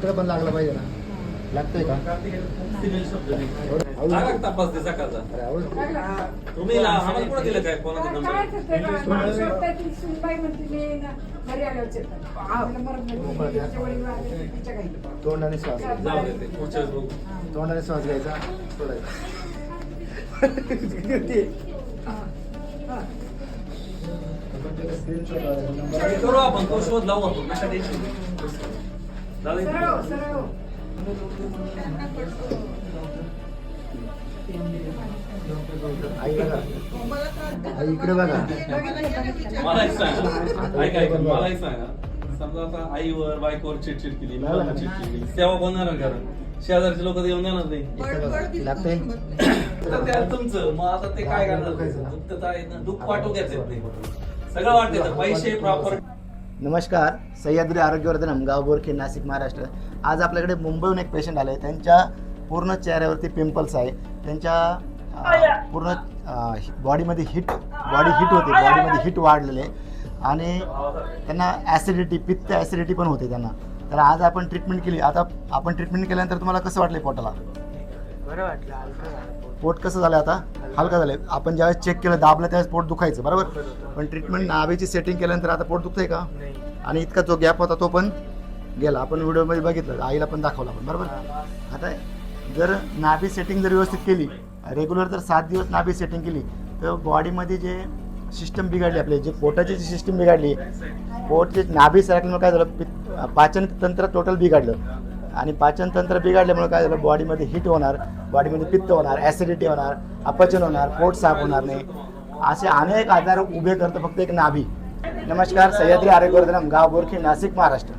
इकडे पण लागला पाहिजे ना. लागतंय का? तपास सकाळचा? अरे. तुम्ही आम्हाला दिलं काय कोणाचा नंबर. तोंडाने श्वास घ्यायचा. जाऊ दे ते पुढच्या वेळेस बघू. तोंडाने श्वास घ्यायचा. सोडायचा. करू आपण तो शोध लावू आपण. नका टेन्शन जाऊ इकडे बघा मला एक सांगा ऐका ऐका मला एक सांगा समजा आता आईवर बायकोवर चिडचिड केली चिडचिड केली सेवा कोण कारण शेजारचे लोक येऊन देणार नाही लागतंय तुमचं मग आता ते काय करणार दुःख सगळं वाटते तर पैसे प्रॉपर नमस्कार सह्याद्री आरोग्यवर्धनम गाव बोरखे नाशिक महाराष्ट्र. आज आपल्याकडे मुंबईहून एक पेशंट आले त्यांच्या पूर्ण चेहऱ्यावरती पिंपल्स आहे. त्यांच्या पूर्ण बॉडीमध्ये हिट बॉडी हिट होते. बॉडीमध्ये हिट वाढलेले. आणि त्यांना ॲसिडिटी पित्त ॲसिडिटी पण होते त्यांना. तर आज आपण ट्रीटमेंट केली. आता आपण ट्रीटमेंट केल्यानंतर तुम्हाला कसं वाटलं पोटाला? बरं वाटलं. पोट कसं झालं आता? हलका झालं आपण ज्यावेळेस चेक केलं दाबलं त्यावेळेस पोट दुखायचं बरोबर? पण ट्रीटमेंट नाभीची सेटिंग केल्यानंतर आता पोट दुखतंय का? नाही. आणि इतका जो गॅप होता तो पण गेला. आपण व्हिडिओमध्ये बघितलं आईला पण दाखवला आपण बरोबर? आता जर नाभी सेटिंग जर व्यवस्थित केली रेग्युलर जर सात दिवस नाभी सेटिंग केली तर बॉडीमध्ये जे सिस्टम बिघडली आपली जे पोटाची जी सिस्टम बिघडली पोटचे नाभी सरकल्यामुळे काय झालं पाचन तंत्र टोटल बिघडलं. आणि पाचन तंत्र बिघडल्यामुळे काय झालं? बॉडीमध्ये हिट होणार बॉडीमध्ये पित्त होणार ॲसिडिटी होणार अपचन होणार पोट साफ होणार नाही. असे अनेक आजार उभे करतं फक्त एक नाभी. नमस्कार सह्याद्री आरोग्यवर्धनम गाव बोरखे नाशिक महाराष्ट्र.